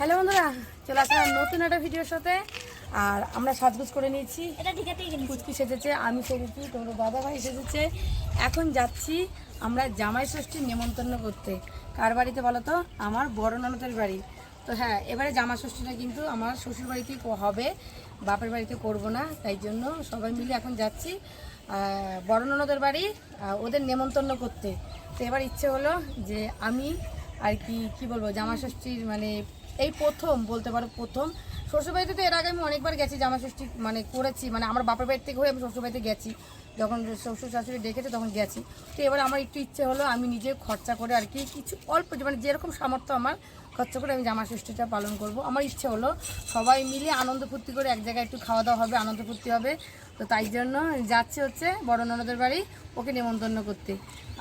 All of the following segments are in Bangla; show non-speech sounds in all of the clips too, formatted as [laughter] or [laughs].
হ্যালো বন্ধুরা চলে আসলাম নতুন একটা ভিডিওর সাথে। আর আমরা সাজগুজ করে নিয়েছি। কুচকি সেজেছে আমি সেজেছি তোমরা বাবা ভাই সেজেছে। এখন যাচ্ছি আমরা জামাই ষষ্ঠীর নেমন্তন্ন করতে। কার বাড়িতে বলো তো? আমার বড় ননদের বাড়ি। তো হ্যাঁ এবারে জামা ষষ্ঠীটা কিন্তু আমার শ্বশুর বাড়িতে হবে বাপের বাড়িতে করব না তাই জন্য সবাই মিলে এখন যাচ্ছি। বড় ননদের বাড়ি ওদের নেমন্তন্ন করতে। তো এবার ইচ্ছে হলো যে আমি আর কি কি বলব জামা ষষ্ঠীর মানে এই প্রথম, বলতে পারো প্রথম। শ্বশুরবাড়িতে তো এর আগে আমি অনেকবার গেছি, জামা ষষ্ঠী মানে করেছি মানে আমার বাপের বাড়ি থেকে হয়ে আমি শ্বশুরবাড়িতে গেছি। যখন শ্বশুর শাশুড়ি ডেকেছে তখন গেছি। তো এবার আমার একটু ইচ্ছে হলো, আমি নিজে খরচা করে আর কি, কিছু অল্প মানে যেরকম সামর্থ্য আমার, খরচা করে আমি জামা ষষ্ঠীটা পালন করব। আমার ইচ্ছে হলো সবাই মিলে আনন্দ ফুর্তি করে এক জায়গায় একটু খাওয়া দাওয়া হবে, আনন্দ ফুর্তি হবে। তো তাই জন্য যাচ্ছে হচ্ছে বড় ননদের বাড়ি, ওকে নেমন্তন্ন করতে।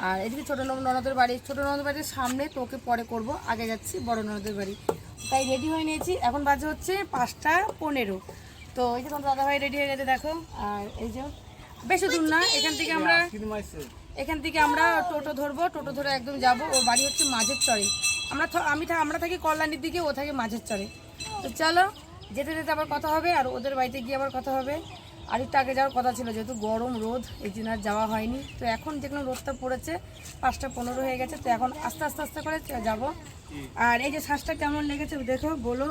আর এদিকে ছোটো ননদের বাড়ি, ছোটো ননদের বাড়ির সামনে তো ওকে পরে করব, আগে যাচ্ছি বড় ননদের বাড়ি। তাই রেডি হয়ে নিয়েছি। এখন বাজে হচ্ছে পাঁচটা পনেরো। তো এই যে তোমার দাদাভাই রেডি হয়ে গেছে, দেখো। আর এই যে, বেশি দূর না, এখান থেকে আমরা এখান থেকে আমরা টোটো ধরবো, টোটো ধরে একদম যাব। ওর বাড়ি হচ্ছে মাঝের চরে আমরা আমি আমরা থাকি কল্যাণীর দিকে, ও থাকে মাঝের চরে তো চলো, যেতে যেতে আবার কথা হবে, আর ওদের বাড়িতে গিয়ে আবার কথা হবে। আর একটু আগে যাওয়ার কথা ছিল যেহেতু গরম রোদ এই জন্য আর যাওয়া হয়নি। তো এখন যেখানে রোদটা পড়েছে পাঁচটা পনেরো হয়ে গেছে তো এখন আস্তে আস্তে আস্তে করে যাব। আর এই যে শ্বাসটা কেমন লেগেছে দেখো বলো।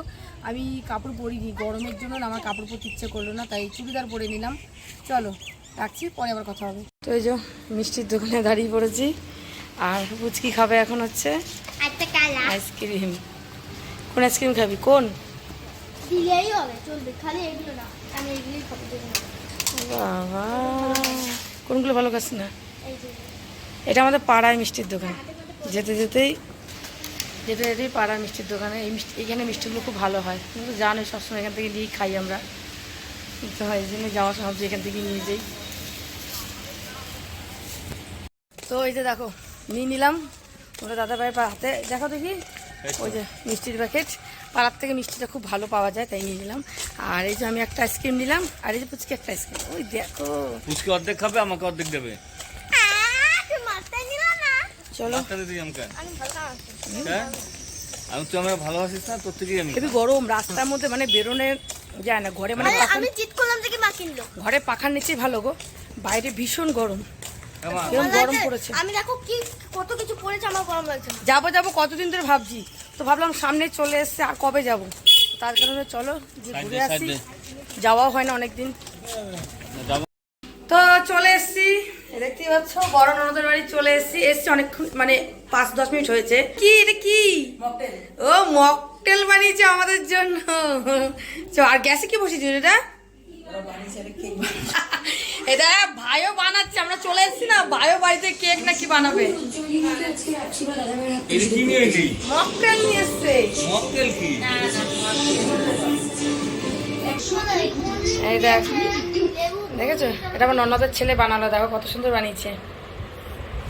আমি কাপড় পরিনি গরমের জন্য না আমার কাপড় পরতে ইচ্ছে করল না তাই চুড়িদার পরে নিলাম। চলো রাখছি পরে আবার কথা হবে। তো এই যে মিষ্টির দোকানে দাঁড়িয়ে পড়েছি আর পুচকি খাবে এখন হচ্ছে আইসক্রিম। কোন আইসক্রিম খাবি? কোন? দিলেই হবে চলবে। খালি এগুলো না আমি এগুলোই খাব বাবা কোনগুলো ভালো খাচ্ছি না? এটা আমাদের পাড়ায় মিষ্টির দোকান। যেতে যেতেই যেতে যেতেই পাড়ায় মিষ্টির দোকানে এই মিষ্টি এখানে মিষ্টিগুলো খুব ভালো হয়। কিন্তু জানো সবসময় এখান থেকে নিয়েই খাই আমরা। তো হয় এই জন্য যাওয়া সময় এখান থেকে নিয়ে যাই। তো এই যে দেখো নিয়ে নিলাম। ওটা দাদা ভাইয়ের হাতে দেখো দেখি। ওই যে মিষ্টির প্যাকেট। পাড়ার থেকে মিষ্টিটা খুব ভালো পাওয়া যায় তাই নিয়ে নিলাম। আর এই যে আমি একটা আইসক্রিম নিলাম আর এই যে পুচকি একটা আইসক্রিম। ওই দেখো। পুচকে অর্ধেক খাবে আমাকে অর্ধেক দেবে। চলো। আমি হ্যাঁ? আমি তুই আমাকে ভালোবাসিস না তোর থেকেই আমি খুবই গরম রাস্তার মধ্যে মানে বেরোনে যায় না ঘরে মানে আমি চিট করলাম থেকে মা কিনলো। ঘরে পাখার নিচেই ভালো গো। বাইরে ভীষণ গরম। হ্যাঁ গরম পড়েছে। আমি দেখো কি কত কিছু পড়েছে আমার গরম লাগছে যাব যাব কতদিন ধরে ভাবছি? তো ভাবলাম সামনে চলে এসছে আর কবে যাব? তার কারণে চলো যে ঘুরে আসি। যাওয়াও হয় না অনেকদিন। তো চলে এসছি। দেখতে পাচ্ছ বড় ননদের বাড়ি চলে এসছি। এসছি অনেকক্ষণ মানে পাঁচ দশ মিনিট হয়েছে। কি এটা কি? ও মকটেল বানিয়েছে আমাদের জন্য। চ, আর গ্যাসে কি বসেছিস এটা? এটা ভাইও বানাচ্ছে আমরা চলে এসেছি না? ভাইও বাড়িতে কেক নাকি বানাবে? কি নিয়ে এলি? মকটেল নিয়ে এসছে। কি? এই দেখ দেখেছ? এটা আমার ননদের ছেলে বানালো দেখো কত সুন্দর বানিয়েছে।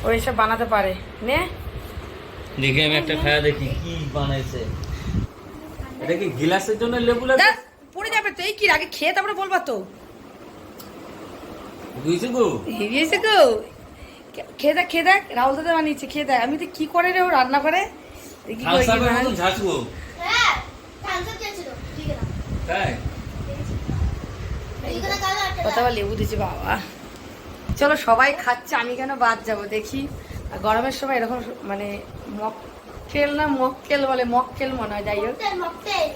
ও এসব বানাতে পারে। নে। দেখি আমি একটা খায়া দেখি কি বানাইছে। এটা কি গিলাসের জন্য লেবু লাগে পড়ে যাবে তো এই কি? আগে খেয়ে তারপরে বলবা তো। গো? খেয়ে দেখ খেয়ে দেখ রাহুল দাদা বানিয়েছে খেয়ে দেখ। আমি তো কি করে রে ও রান্না করে দেখি হ্যাঁ লেবু দিয়েছে বাবা। চলো সবাই খাচ্ছে আমি কেন বাদ যাব দেখি। আর গরমের সময় এরকম মানে মকটেল না মক্কেল বলে মক্কেল মনে হয় যাই হোক। Mocktail mocktail.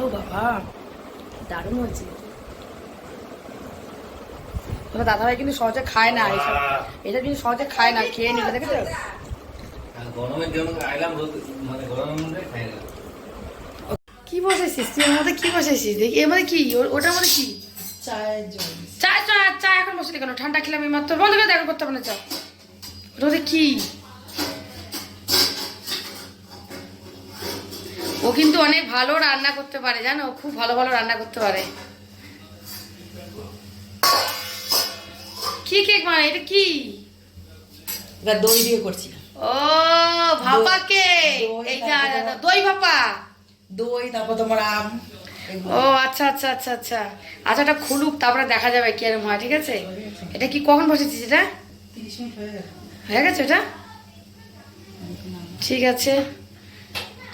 ও বাবা দারুণ হচ্ছে তোমার দাদাভাই কিন্তু সহজে খায় না এইসব এটা কিন্তু সহজে খায় না খেয়ে নিবে দেখেছ? মানে কি বসেছিস? তুই এর মধ্যে কি বসেছিস? দেখি এর মধ্যে কি? ওটার মধ্যে কি? চায়ের জল চা চা চা এখন বসে কেন? ঠান্ডা খেলাম এই মাত্র। বন্ধ করে দেখা করতে হবে না চা রোদে কি? ও কিন্তু অনেক ভালো রান্না করতে পারে জানো? খুব ভালো ভালো রান্না করতে পারে। কি কেক মানে এটা কি? এবার দই দিয়ে করছি। ও ভাপা কেক। দই ভাপা। দই তারপর তোমার আম ও আচ্ছা আচ্ছা আচ্ছা আচ্ছা। আচ্ছা এটা খুলুক তারপরে দেখা যাবে কি এরকম হয় ঠিক আছে? এটা কি কখন বসেছিস এটা? হয়ে গেছে। এটা ঠিক আছে।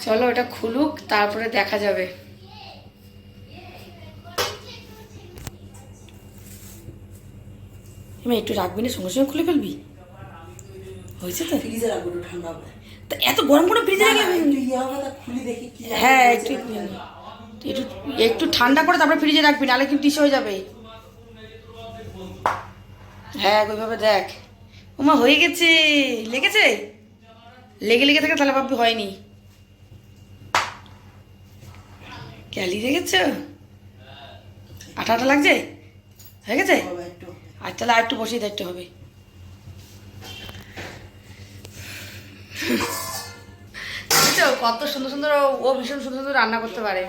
চলো ওটা খুলুক তারপরে দেখা যাবে। এমা একটু রাখবি না সঙ্গে সঙ্গে খুলে ফেলবি? হয়েছে তো? ফ্রিজে রাখব একটু ঠান্ডা হবে। তা এত গরম গরম ফ্রিজে ইয়ে কি হ্যাঁ একটু একটু একটু ঠান্ডা করে তারপরে ফ্রিজে রাখবি নাহলে কিন্তু টিস হয়ে যাবে। হ্যাঁ ওইভাবে দেখ। ওমা হয়ে গেছে। লেগেছে? লেগে লেগে থাকে তাহলে ভাববি হয়নি। ক্যালি লেগেছ আটা আটা লাগছে? হয়ে গেছে? আর তাহলে আর একটু বসিয়ে দিতে হবে। কত সুন্দর সুন্দর ও- ভীষণ সুন্দর সুন্দর রান্না করতে পারে।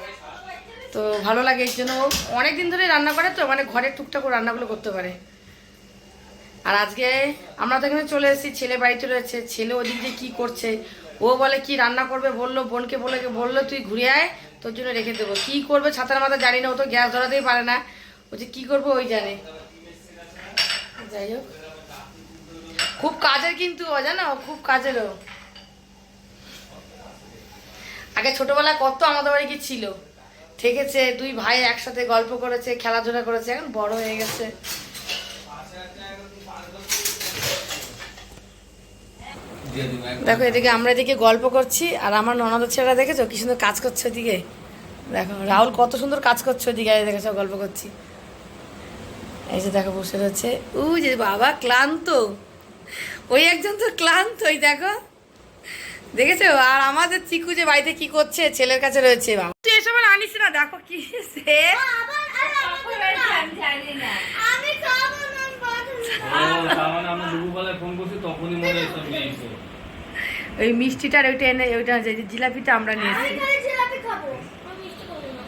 তো ভালো লাগে এর জন্য। অনেক দিন ধরে রান্না করে তো মানে ঘরে টুকটাক রান্নাগুলো করতে পারে। আর আজকে আমরা তো এখানে চলে এসেছি, ছেলে বাড়িতে রয়েছে ছেলে ওদিক দিয়ে কী করছে? ও বলে কি রান্না করবে বলল, বোনকে বলে বলল, তুই ঘুরে আয়, তোর জন্য রেখে দেবো। কী করবে ছাতার মাথা জানি না, ও তো গ্যাস ধরাতেই পারে না। বলছে, কী করব ওই জানে। যাই হোক। খুব কাজের কিন্তু জানো? খুব কাজেরও। আগে ছোটবেলায় কত আমাদের বাড়ি কি ছিল। থেকেছে, দুই ভাই একসাথে গল্প করেছে, খেলাধুলা করেছে, এখন বড় হয়ে গেছে। দেখো, এদিকে আমরা এদিকে গল্প করছি, আর আমার ননদের ছেলেরা দেখেছ? কি সুন্দর কাজ করছে ওদিকে। দেখো, রাহুল কত সুন্দর কাজ করছে ওদিকে, দেখেছ? গল্প করছি। এই যে দেখো বসে রয়েছে। উ যে বাবা ক্লান্ত। ওই একজন তো ক্লান্ত ওই দেখো। দেখেছ? আর আমাদের চিকু যে বাড়িতে কি করছে ছেলের কাছে রয়েছে বাবা। তুই এসব আর আনিস না দেখো কি সে ওই মিষ্টিটার ওইটা এনে ওইটা যে জিলাপিটা আমরা নিয়েছি।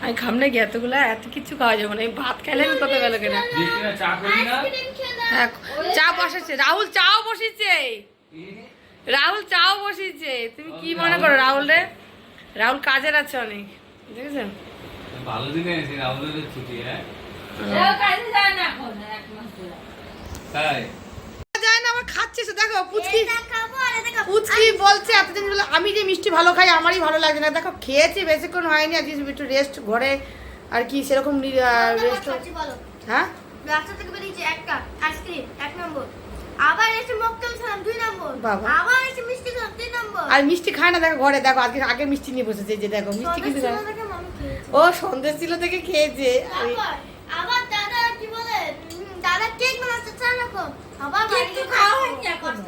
আমি খালি জিলাপি খাব আমি মিষ্টি খাব না আমি খাম না এতগুলো? এত কিছু খাওয়া যাবে না। এই ভাত খেলে আমি কত গেল কেনা? দেখি চা বসেছে রাহুল চাও বসেছে রাহুল চাও বসেছে তুমি কি মনে করো রাহুল রে? রাহুল কাজের আছে অনেক। দেখেছ? ভালো দিনে এসেছি রাহুলের ছুটি হ্যাঁ? তাই যায় না আমার খাচ্ছে সে দেখো পুচকি পুচকি বলছে এতদিন হলো আমি যে মিষ্টি ভালো খাই আমারই ভালো লাগে না। দেখো খেয়েছি বেশিক্ষণ হয়নি আজকে একটু রেস্ট ঘরে। আর কি সেরকম রেস্ট হ্যাঁ? রাস্তা থেকে বেরিয়েছে একটা আইসক্রিম এক নম্বর। আবার এসে মকটেল খেলাম দুই নম্বর। বাবা। আবার এসে মিষ্টি খেলাম তিন নম্বর। আর মিষ্টি খায় না দেখো ঘরে দেখো আজকে আগে মিষ্টি নিয়ে বসেছে যে দেখো মিষ্টি কিন্তু ও সন্দেশ ছিল থেকে খেয়েছে ওই- আবার আবার দাদা কি বলে উম, দাদা কেক বানাচ্ছে চা কেক তো খাওয়া হয়নি এখনও।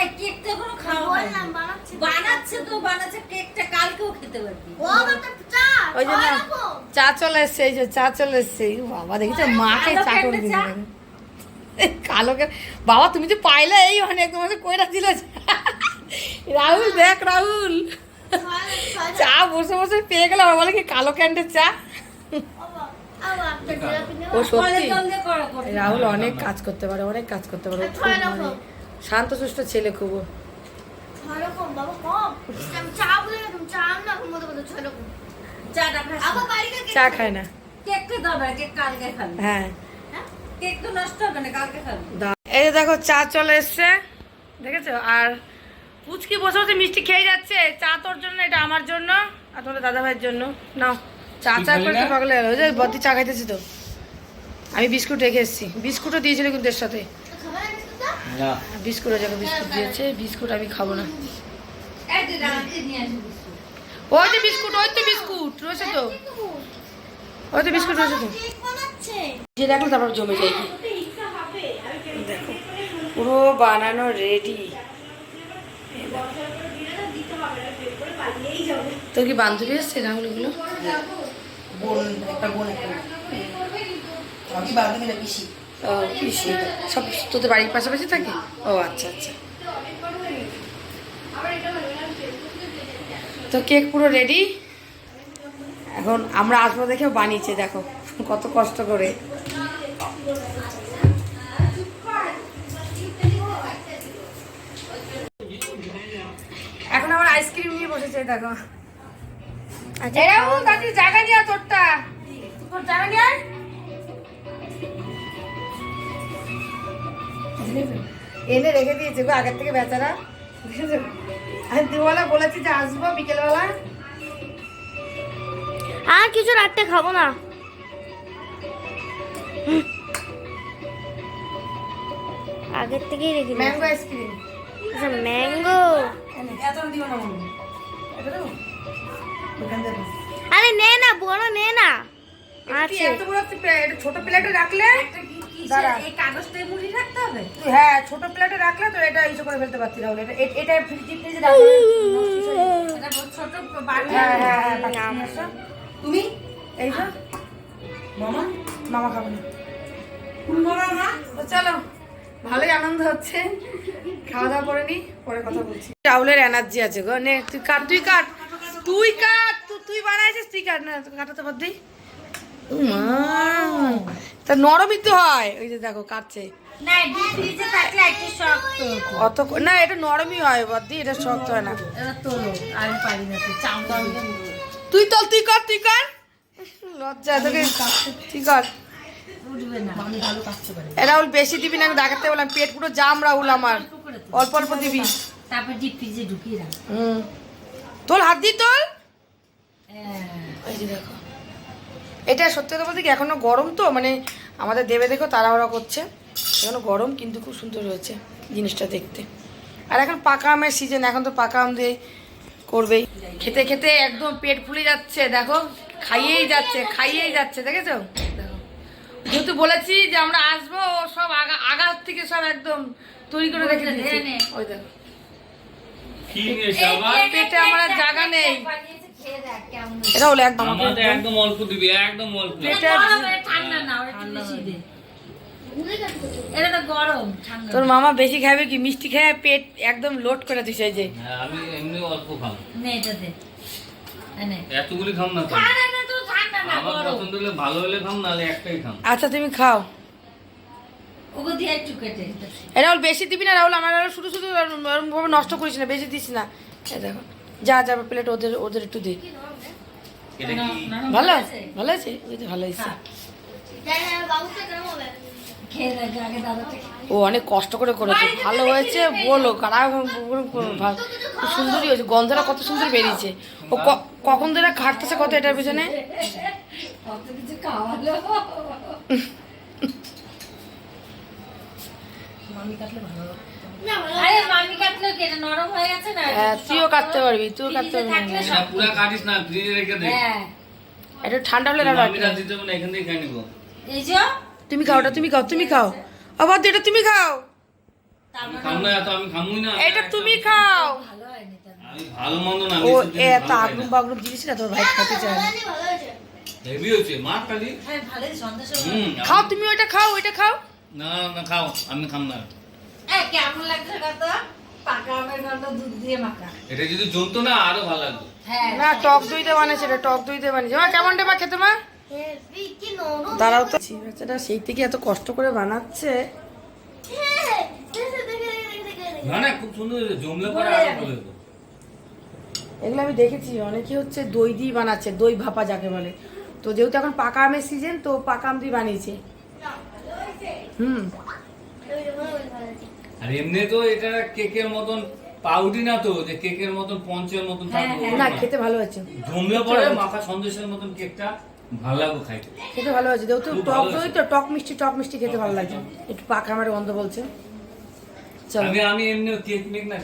এই কেক তো এখনও খাওয়া বললাম বানাচ্ছে বানাচ্ছে তো বানাচ্ছে। কেকটা কালকেও খেতে পারবি। ও আবার চা ওই জন্য চা। চলে এসছে এই যে চা চলে এসছে। বাবা দেখেছ মাকে চা। করে? কালো বাবা তুমি তো পাইলে এই অনেক তোমাকে কইরা দিল রাহুল দেখ রাহুল। চা বসে বসে পেয়ে গেল আমার বলে কি কালো ক্যান্ডের চা? ও সত্যি। রাহুল অনেক কাজ করতে পারে অনেক কাজ করতে পারে। শান্ত ছয় মানে রকম। শান্তশিষ্ট ছেলে খুব চা খায় না। হ্যাঁ। হ্যাঁ? এই যে দেখো চা চলে এসছে। দেখেছ? আর পুচকি বসে বসে মিষ্টি খেয়ে যাচ্ছে। চা তোর জন্য এটা আমার জন্য আর তোমার দাদা ভাইয়ের জন্য। নাও। চা কি চা করে না? তো পাগলে গেল। ওই যে বদি চা খাইতেছি তো। আমি বিস্কুট রেখে এসেছি। বিস্কুটও দিয়েছিল কিন্তু এর সাথে। তো বিস্কুট যাকে বিস্কুট দিয়েছে বিস্কুট আমি খাব না। ওই যে বিস্কুট ওই তো বিস্কুট রয়েছে তো। ওই তো বিস্কুট রয়েছে তো। যে দেখল তারপর জমে যায় কি। দেখো পুরো বানানো রেডি তো কি বান্ধবী এসছে রাহুল এগুলো বোন, একটা বোন একটা। আমি বান্ধবী পিসি? ও, পিসি। সব তোদের বাড়ির পাশাপাশি থাকে? ও আচ্ছা আচ্ছা। তো কেক পুরো রেডি এখন আমরা আসব দেখেও বানিয়েছে, দেখো, কত কষ্ট করে। এখন আমার আইসক্রিম নিয়ে বসেছে, দেখো। আচ্ছা জায়গা নিয়ে তোরটা। তোর জায়গা নিয়ে এনে রেখে দিয়েছে গো আগের থেকে বেচারা? আমি দুবেলা বলেছি যে আসব বিকেলবেলা। আর কিছু রাত্রে খাব না। আগের থেকেই রেখে। Mango ice cream. আচ্ছা ম্যাঙ্গো। এত দিও না এটা আরে নে না বড় নে না। আছে। এত বড় ছোট প্লেটে রাখলে? দাঁড়া। এই কাগজটাই মুড়ি রাখতে হবে? হ্যাঁ ছোট প্লেটে রাখলে তো এটা ইসে করে ফেলতে রাহুল এটা এটা ফ্রিজে ফ্রিজে রাখলে এটা ছোট হ্যাঁ হ্যাঁ পাঠিয়ে তুমি? এই যে। মামা? মামা খাবে মামা চলো। ভালোই আনন্দ হচ্ছে। খাওয়া দাওয়া করে নি পরে কথা বলছি। রাহুলের এনার্জি আছে গো। নে তুই কাট তুই কাট। তুই কাট তুই তুই বানাইছিস তুই কাট না কাটাতে পারতি তা নরমই তো হয়। ওই যে দেখো কাটছে। অত না এটা নরমই হয় বদ্দি এটা শক্ত হয় না। এটা তোলো তুই তো তুই কর তুই কর। লজ্জা তোকে তুই কর। উঠবে না আমি ভালো কাটতে পারি এ রাহুল বেশি দিবি না আমি দেখাতে বললাম পেট পুরো জাম রাহুল আমার। অল্প অল্প দিবি। তারপর ডিপ ফ্রিজে ঢুকিয়ে রাখ। হুম। তোল হাত দি তোল হ্যাঁ। এই যে দেখো। এটা সত্যি কথা বলতে কি এখনও গরম তো মানে আমাদের দেবে দেখো তাড়াহুড়া করছে। এখনও গরম কিন্তু খুব সুন্দর হয়েছে জিনিসটা দেখতে। আর এখন পাকা আমের সিজন এখন তো পাকা আম দিয়ে করবেই। খেতে খেতে একদম পেট ফুলে যাচ্ছে দেখো খাইয়েই যাচ্ছে খাইয়েই যাচ্ছে দেখেছ? দেখো। যেহেতু বলেছি যে আমরা আসব সব আগা আগার থেকে সব একদম তৈরি করে রেখে দিয়েছে। নে, নে। ওই দেখো। পেটে আমার আর জায়গা নেই বানিয়েছে, খেয়ে দেখ কেমন এটা হলো একদম একদম অল্প দিবি একদম অল্প এটা গরম, এটা ঠান্ডা না বেশি দে এটা তো গরম ঠান্ডা তোর মামা বেশি খাবে কি মিষ্টি খেয়ে পেট একদম লোড করে দিছে যে হ্যাঁ, আমি এমনি অল্প খাম নে এটা দে এতগুলি খাম না তো ঠান্ডা না তো ঠান্ডা না আমার পছন্দ হলে ভালো হলে খাম নাহলে একটাই খাম আচ্ছা তুমি খাও ওগো দিয়ে একটু কেটে এটা রাহুল বেশি দিবি না রাহুল আমার শুধু শুধু ভাবে নষ্ট করিস না বেশি দিস না। দেখো যা যা প্লেট ওদের ওদের একটু দে। ভালো ভালো আছে? ওই তো ভালো দাদাটা ও অনেক কষ্ট করে করেছে ভালো হয়েছে বলো কারা খুব সুন্দরই হয়েছে গন্ধটা কত সুন্দর বেরিয়েছে। ও ক- কখন ধরে খাটতেছে কত এটার পিছনে? কত কিছু খাওয়ালো [laughs] মামি কাটলে ভালো হবে। আরে মামি কাটলো কি এটা নরম হয়ে গেছে না হ্যাঁ, তুইও কাটতে পারবি তুইও কাটতে পারবি। থাকলে এটা কাটিস না ফ্রিজে রেখে দে। হ্যাঁ। ঠান্ডা হলে এখান থেকে খাই নিবো। এই যে? তুমি খাও ওটা তুমি খাও তুমি খাও। আবার এটা তুমি খাও। আমি খাম না এত আমি খামুই না। এটা তুমি খাও। ভালো হয়নি তো আমি ভালো মন্দ না ও এত আগ্রুম বাগ্রুম জিনিস না তোর ভাই খেতে চায় না। হেভি হয়েছে। মা খালি। হ্যাঁ খাও তুমি ওটা খাও ওইটা খাও। না না খাও আমি খাম না। এ কেমন লাগছে কত পাকা আমের গন্ধ দুধ দিয়ে মাখা। এটা যদি না আরও ভালো লাগতো হ্যাঁ না টক দই দিয়ে বানিয়েছে এটা টক দই দিয়ে বানিয়েছে। মা কেমন মা খেতে মা? দাঁড়াও তো। বাচ্চাটা সেই থেকে এত কষ্ট করে বানাচ্ছে। না না খুব সুন্দর জমলে পরে আরও ভালো হতো এগুলো আমি দেখেছি অনেকে হচ্ছে দই দিয়ে বানাচ্ছে দই ভাপা যাকে বলে। তো যেহেতু এখন পাকা আমের সিজন তো পাকা আম দিয়ে বানিয়েছে। হুম। আর এমনি তো এটা কেকের মতন পাউডি না তো যে কেকের মতন পঞ্চের মতন থাকবে না খেতে ভালো আছে জমলে পরে মাখা সন্দেশের মতন কেকটা ভালো লাগবে খাইতে। খেতে ভালো আছে যেহেতু খুব টক দই তো টক মিষ্টি টক মিষ্টি খেতে ভালো লাগছে একটু পাকা আমার গন্ধ বলছে। চলো। আমি আমি এমনি কেক মেক না